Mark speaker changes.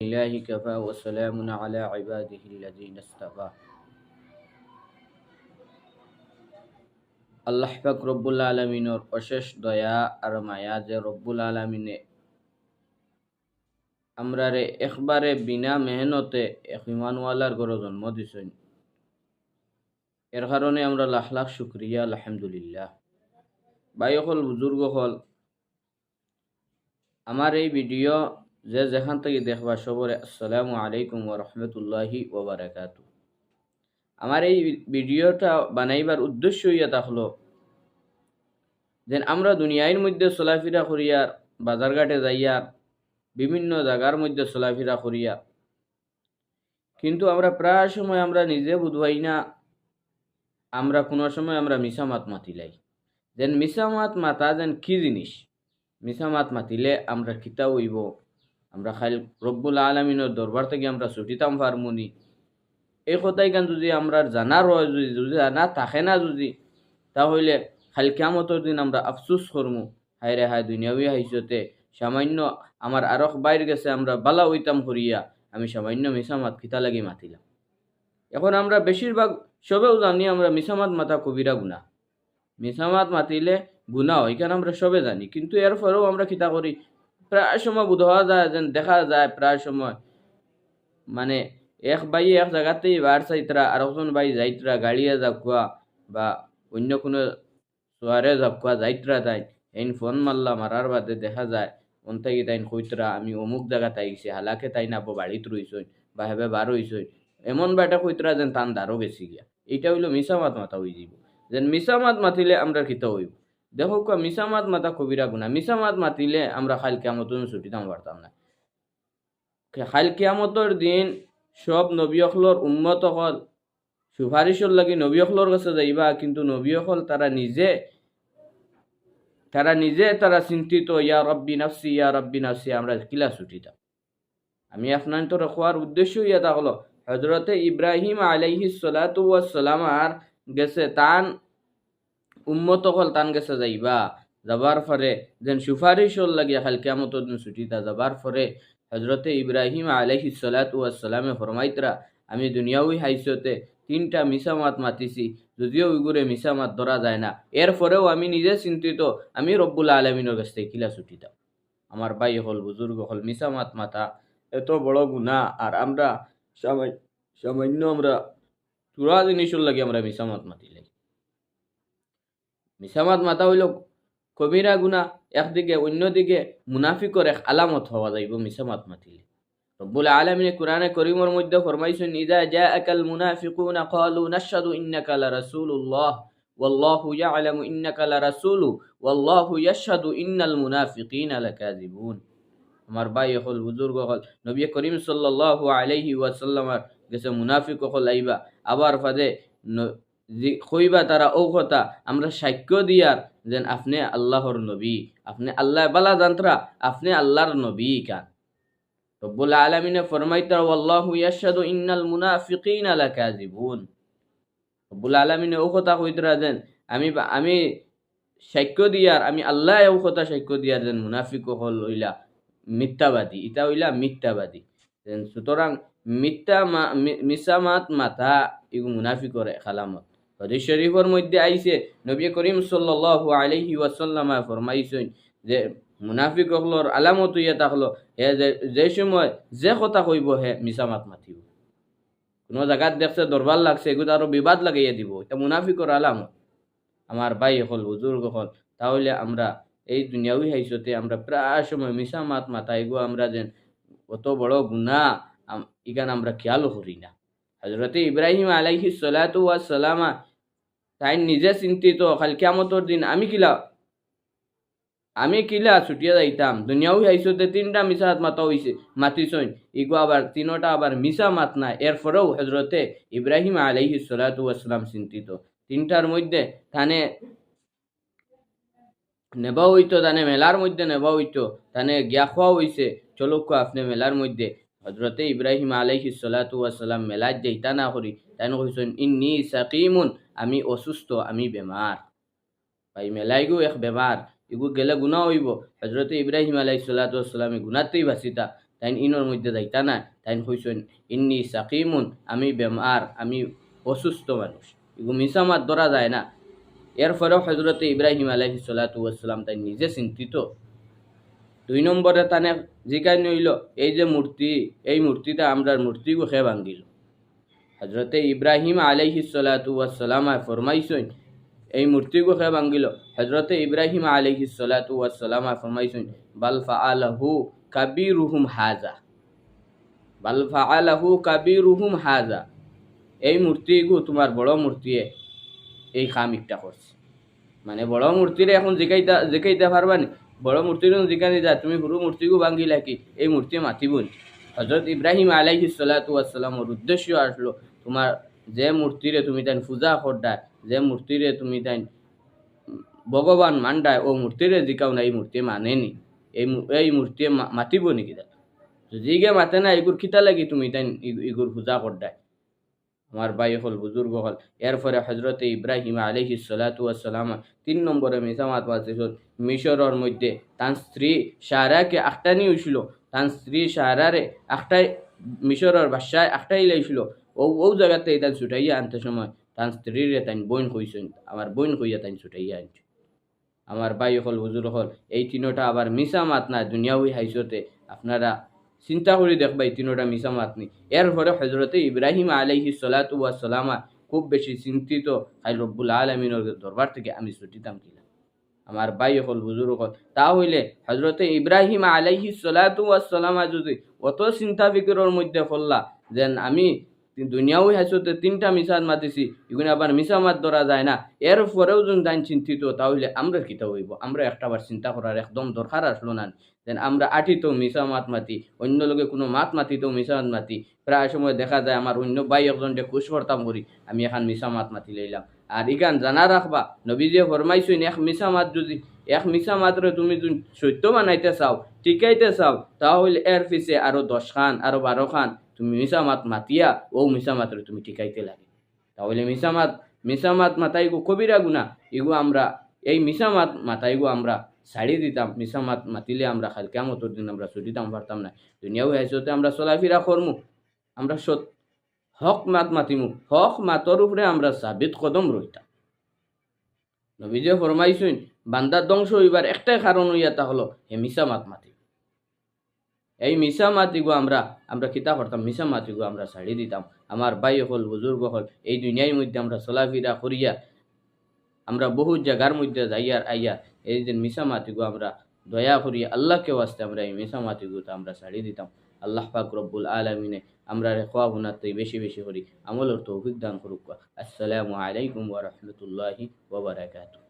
Speaker 1: لله كفى وسلام على عباده الذين اصطفى আল্লাহ পাক রব্বুল আলমিনের অশেষ দয়া আর মায়া যে রব্বুল আলমিনে আমরা রে একবারে বিনা মেহনতে এক ইমানওয়ালার ঘরে জন্ম দিছেন এর কারণে আমরা লাখ লাখ শুক্রিয়া আলহামদুলিল্লাহ বাই হল বুজুর্গ হল আমার এই ভিডিও যে যেখান থেকে দেখবা সবরে, আসসালামু আলাইকুম ওয়া রাহমাতুল্লাহি ওয়া বারাকাতু। আমার এই ভিডিওটা বানাইবার উদ্দেশ্য ইয়া থাকল যে আমরা দুনিয়ার মধ্যে চলাফেরা করিয়া, বাজারঘাটে যাইয়া, বিভিন্ন জায়গার মধ্যে চলাফেরা করিয়া, কিন্তু আমরা প্রায় সময় আমরা নিজে বুধবাই না, আমরা কোনো সময় আমরা মিশা মাত মাতিলাই। যেন মিশা মাত যেন কি জিনিস? মিশা মাত মাতিলে আমরা কিতা হইব? আমরা খাইল রব্বুল আলমিনের দরবার থেকে আমরা ছুটিতাম পারমুনি এই কথাই গান যদি আমরা জানার হয় যদি যদি জানা থাকে না যদি, তাহলে খালি কেমতর দিন আমরা আফসুস করমু। হায় রে হায়, দুনিয়াবি হাইসতে, সামান্য আমার আরক বাইর গেছে, আমরা বালা হইতাম করিয়া, আমি সামান্য মিসামাত খিতা লাগি মাতিলাম। এখন আমরা বেশিরভাগ সবেও জানি আমরা মিসামাত মাতা কবিরা গুণা মিসামাত মাতিলে গুণা হয় কেন আমরা সবে জানি, কিন্তু এর পরেও আমরা খিতা করি। প্রায় সময় বোধ যায় যেন দেখা যায়, প্রায় সময়। মানে এক বাই এক জায়গাতেই বার চাইতরা আর একজন বাই যাইতরা গাড়িয়ে যাকুয়া বা অন্য কোনো সোয়ারে যাকুয়া যাইতরা তাই এই ফোন মারলা মারার বাদে দেখা যায় অন্তাকি তাইন কইতরা আমি অমুক জায়গাতে আইছি হালাকে তাই না বাড়িত রইছই বা হেবে বার হইছই এমন বাটা কইতরা যেন তান দারও গেছি গিয়া। এইটা হইল মিসামাত মাথা হয়ে যাব। যেন মিসামাত মাতিলে আমরা খিতা হইব দেখো কা মিসামাত মাতা কবিরা গুণা। মিসামাত মাতিলে আমরা খাল কেমতন ছুটিতাম পারতাম না। খাল কেমতর দিন সব নবীসকলর উন্মত হল সুপারিশর নবী নবীসকলর কাছে যাইবা, কিন্তু নবীসকল তারা নিজে তারা নিজে তারা চিন্তিত, ইয়া রব্বি নাফসি ইয়া রব্বি নাফসি আমরা কিলা ছুটিতাম আমি আপনার তো রাখবার উদ্দেশ্য ইয়া হলো হজরতে ইব্রাহিম আলাইহি সালাতু ওয়াসালাম আর গেছে তান উম্মত হল তান গেছে যাইবা, যাবার ফরে যেন সুপারিশ হল লাগিয়া খাল কেমত ছুটিতা যাবার ফরে হজরতে ইব্রাহিম আলহি সালাতামে ফরমাইতরা, আমি দুনিয়াউই হাইসতে তিনটা মিসামাত মাতিছি, যদিও ওইগুলো মিসামাত ধরা যায় না। এর পরেও আমি নিজে চিন্তিত, আমি রব্বুল আলমিনের কাছ থেকে কিলা ছুটিতাম আমার ভাই হল বুজুর্গ, হল মিসামাত মাতা। এত বড় গুণা আর আমরা সামান্য আমরা চূড়া জিনিসের লাগে আমরা মিসামাত মাতিলে মিসামাত মাতা হইল কবিরা গুণা, একদিকে, অন্যদিকে মুনাফিকর এক আলামত হওয়া যাইব মিসামাত মাতিলে। রব্বুল আলমিনে কোরআনে করিমর মধ্যে ফরমাইছেন, ইদা জাআকাল মুনাফিকুনা ক্বালু নাশহাদু ইন্নাকা লারাসূলুল্লাহ, ওয়াল্লাহু ইয়ালামু ইন্নাকা লারাসূলু, ওয়াল্লাহু ইয়াশহাদু ইন্নাল মুনাফিকিনা লাকাযিবুন। আমার ভাই হল বুজুর্গ হল নবী করিম সাল্লাল্লাহু আলাইহি ওয়াসাল্লামার গেছে মুনাফিক হল আইবা, আবার ফাদে কইবা তারা ও কথা আমরা সাক্ষ্য দিয়ার যেন আপনি আল্লাহর নবী, আপনি আল্লাহ বালা জানতরা আপনি আল্লাহর নবী কান রব্বুল আলমিনে ফরমাইতার আল্লাহু ইয়াশহাদু ইন্নাল মুনাফিকিনা লাকাযিবুন। রব্বুল আলমিনে ও কথা কইতরা যেন, আমি আমি সাক্ষ্য দিয়ার, আমি আল্লাহ ও কথা সাক্ষ্য দিয়ার যেন মুনাফিক হল হইলা মিথ্যাবাদী ইটা হইলা মিথ্যাবাদী। সুতরাং মিথ্যা মিসামাত মাথা এগু মুনাফিকর খালামত। হদিস শরীফের মধ্যে আইছে, নবী করিম সাল্লাল্লাহু আলাইহি ওয়াসাল্লাম ফরমাইছেন যে, মুনাফিক হলর আলামত ইয়া থাকল হে যে সময় যে কথা কইব হে মিসামাত মাতিব। কোনো জায়গাত দেখছে, দরবার লাগছে, এগুলো আরও বিবাদ লাগাইয়া দিব, এটা মুনাফিকর আলামত। আমার ভাই হল বুজুর্গ হল, তাহলে আমরা এই দুনিয়াউই হাইসতে আমরা প্রায় সময় মিসামাত মাতা এগো আমরা যেন অত বড় গুণা ইগান আমরা খেয়াল করি না। হজরতে ইব্রাহিম আলাইহি সালাতু সালামা তাই নিজে চিন্তিত, খাল কেমতর দিন আমি কিলা আমি কিলা ছুটিয়া যাইতাম। দুনিয়াও আইসতে তিনটা মিশা হাত মাতা হইছে মাতিছইন। ইগো আবার তিনোটা আবার মিশা মাত না এরপরেও হজরতে ইব্রাহিম আলাইহি সালাতু চিন্তিত। তিনটার মধ্যে থানে নেবা হইতো তানে মেলার মধ্যে নেবা হইতো তানে গিয়া খোয়া হইছে চলক আপনি মেলার মধ্যে। হজরতে ইব্রাহিম আলাইহি সালাতু ওয়াসালাম মেলাত যাইতা না করি তাই কইছেন ইন্নি সাকিমুন আমি অসুস্থ, আমি বেমার ভাই মেলাইগু এক বেমার ইগু গেলে গুণা হইব। হজরত ইব্রাহিম আলাই সালাতামে গুণাতেই ভাসিতা তাই ইনোর মধ্যে যাইতা না তাই হইছেন ইন্নি সাকিমুন, আমি বেমার আমি অসুস্থ মানুষ। এগু মিসামাত ধরা যায় না। এর ফলেও হজরত ইব্রাহিম আলহি সালাতাম তাই নিজে চিন্তিত। দুই নম্বরে তানে জিকাই নইল, এই যে মূর্তি এই মূর্তিটা আমরা মূর্তি গুখে ভাঙ্গিল হজরতে ইব্রাহিম আলাইহি সালাতাম ফরমাইছেন, এই মূর্তি গুখে ভাঙ্গিল। হজরতে ইব্রাহিম আলাইহি সালাতাম ফরমাইছেন, বাল ফাআলাহু কাবিরুহুম হাজা বাল ফাআলাহু কাবিরুহুম হাজা এই মূর্তিগু তোমার বড় মূর্তিয়ে এই কাম একটা করছে। মানে বড় মূর্তিরে এখন জিকাইতা, জিকাইতে পারবানি বড় মূর্তির জিকানি যা তুমি সরু মূর্তিগু ভাঙ্গিলা কি? এই মূর্তি মাতিবন হজরত ইব্রাহিম আলাইহি সালাতামর উদ্দেশ্য আসলো, তোমার যে মূর্তিরে তুমি তাই পূজা করডায়, যে মূর্তিরে তুমি তাই ভগবান মান্ডায়, ও মূর্তিরে জিকাও না, এই মূর্তি মানেনি। এই এই মূর্তি মাতিব নাকি তাই জিগে মাতে না এগুর খিতা লাগি তুমি তাই ইগুর পূজা করডায়। আমার ভাই হল, বুজুর্গ হল। এরপরে হজরতে ইব্রাহিম আলহি সালাতাম তিন নম্বরে মিসামাত মিশরের মধ্যে তার স্ত্রী সারাকে আখটানি হয়েছিল তার স্ত্রী সারারে আখটাই মিশরের বাসায় আখটাই লাইছিল। ও ও জায়গাতে তাই ছুটাইয়া আনতে সময় তার স্ত্রীরে তাই বইন কইছেন আমার বইন কইয়া তাই ছুটাইয়া আনছে। আমার ভাই হল, হুজুর হল, এই তিনোটা আবার মিসা মাত না দুনিয়া দুনিয়াউই হাইসতে আপনারা চিন্তা করে দেখবা এই তিনোটা মিসা মাত নি এর পরে হজরতে ইব্রাহিম আলাইহি সালাতু সালামা খুব বেশি চিন্তিত হাই রব্বুল আলমিনের দরবার থেকে আমি ছুটিতাম কিনা আমার বাই হল হুজুর হল। তা হইলে হজরতে ইব্রাহিম আলাইহি সালাতু ওয়া সালামা যদি অত চিন্তা ফিকিরর মধ্যে ফল্লা যেন আমি দুনিয়াও হাসতে তিনটা মিসাদ মাতিছি এগুলো আবার মিসা মাত ধরা যায় না। এর পরেও যদি দান চিন্তিত, তাহলে আমরা কিতা হইব? আমরা একটাবার চিন্তা করার একদম দরকার আসলো না। যেন আমরা আঠিতেও মিসা মাত মাতি, অন্য লোকে কোনো মাত মাতিতেও মিসা মাত মাতি। প্রায় সময় দেখা যায় আমার অন্য ভাই একজন যে খুশ করতাম করি, আমি এখন মিসা মাত মাতি লইলাম। আর ইখান জানা রাখবা, নবীজে ফরমাইছুন, এক মিসা মাত যদি, এক মিসা মাত্রে তুমি সত্য বানাইতে চাও টিকাইতে চাও, তাহলে এর পিছে আরও দশ খান, আরও বারো খান, তুমি মিসা মাত মাতিয়া ও মিসা মাত্রে তুমি টিকাইতে লাগে। তাহলে মিসা মাত মিসা মাত মাতাইগু কবিরা গুনা ইগু আমরা, এই মিসা মাত মাতাইগু আমরা ছাড়ি দিতাম মিসা মাত মাতিলে আমরা খাল কেমতর দিন আমরা ছুটিতাম পারতাম না দুনিয়াও হাইসতে আমরা চলাফেরা করমু আমরা সত হক মাত মাতিমু, হক মাতর উপরে আমরা সাবিত কদম রইতাম নবীজে ফরমাইছুন বান্দার ধ্বংস হইবার একটাই কারণ হইয়া তা হলো, হে মিসা মাত মাতি এই মিসা মাতিগু আমরা আমরা কিতা করতাম মিসা মাতিগু আমরা ছাড়ি দিতাম। আমার ভাই হল বুজুর্গ হল, এই দুনিয়ার মধ্যে আমরা চলাফেরা করিয়া, আমরা বহু জায়গার মধ্যে যাইয়ার আইয়া, এই যে মিসা মাতিগু আমরা দয়া করিয়া আল্লাহকে ওয়াস্তে আমরা এই মিসা মাতিগুটা আমরা ছাড়ি দিতাম। আল্লাহ পাক রব্বুল আলমিনে আমরা খোয়া গুনাতে বেশি বেশি করি আমলের তৌফিক দান করুক আসসালামু আলাইকুম ওয়া বারাকাতুহু।